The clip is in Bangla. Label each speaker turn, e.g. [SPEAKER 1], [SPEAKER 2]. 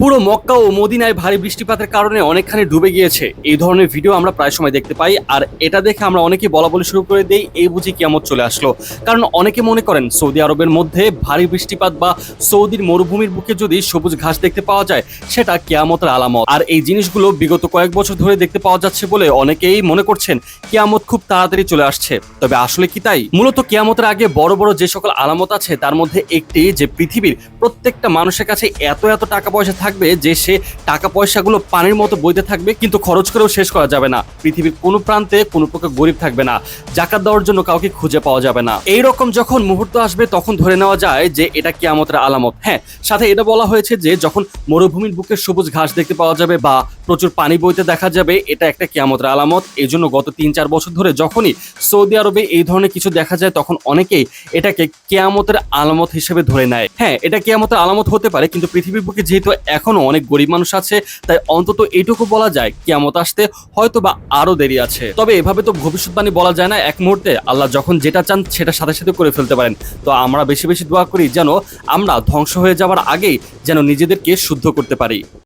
[SPEAKER 1] পুরো মক্কা ও মদিনায় ভারী বৃষ্টিপাতের কারণে অনেকখানি ডুবে গিয়েছে। এই ধরনের ভিডিও আমরা প্রায় সময় দেখতে পাই, আর এটা দেখে আমরা অনেকেই বলা বলি শুরু করে দেই, এই বুঝি কিয়ামত চলে আসলো। কারণ অনেকে মনে করেন, সৌদি আরবের মধ্যে ভারী বৃষ্টিপাত বা সৌদির মরুভূমির বুকে যদি সবুজ ঘাস দেখতে পাওয়া যায়, সেটা কেয়ামতের আলামত। আর এই জিনিসগুলো বিগত কয়েক বছর ধরে দেখতে পাওয়া যাচ্ছে বলে অনেকেই মনে করছেন, কেয়ামত খুব তাড়াতাড়ি চলে আসছে। তবে আসলে কি তাই? মূলত কেয়ামতের আগে বড় বড় যে সকল আলামত আছে, তার মধ্যে একটি যে পৃথিবীর প্রত্যেকটা মানুষের কাছে এত এত টাকা পয়সা থাকবে যে সে টাকা পয়সাগুলো পানির মতো বইতে থাকবে, কিন্তু খরচ করেও শেষ করা যাবে না। পৃথিবীর কোনো প্রান্তে কোনো প্রকার গরিব থাকবে না। জাকাত দেওয়ার জন্য কাউকে খুঁজে পাওয়া যাবে না। এই রকম যখন মুহূর্ত আসবে, তখন ধরে নেওয়া যায় যে এটা কিয়ামতের আলামত। হ্যাঁ সাথে এটা বলা হয়েছে যে যখন মরুভূমির বুকে সবুজ ঘাস দেখতে পাওয়া যাবে বা প্রচুর পানি বইতে দেখা যাবে, এটা একটা কিয়ামতের আলামত। এই জন্য গত তিন চার বছর ধরে যখনই সৌদি আরবে এই ধরনের কিছু দেখা যায়, তখন অনেকেই এটাকে কেয়ামতের আলামত হিসেবে ধরে নেয়। হ্যাঁ এটা কেয়ামতের আলামত হতে পারে, কিন্তু পৃথিবীর বুকে যেহেতু এখনও অনেক গরিব মানুষ আছে, তাই অন্তত এইটুকু বলা যায় কিয়ামত আসতে হয়তো বা আরও দেরি আছে। তবে এভাবে তো ভবিষ্যৎবাণী বলা যায় না এক মুহূর্তে, আল্লাহ যখন যেটা চান সেটা সাথে সাথে করে ফেলতে পারেন। তো আমরা বেশি বেশি দোয়া করি যেন আমরা ধ্বংস হয়ে যাওয়ার আগেই যেন নিজেদেরকে শুদ্ধ করতে পারি।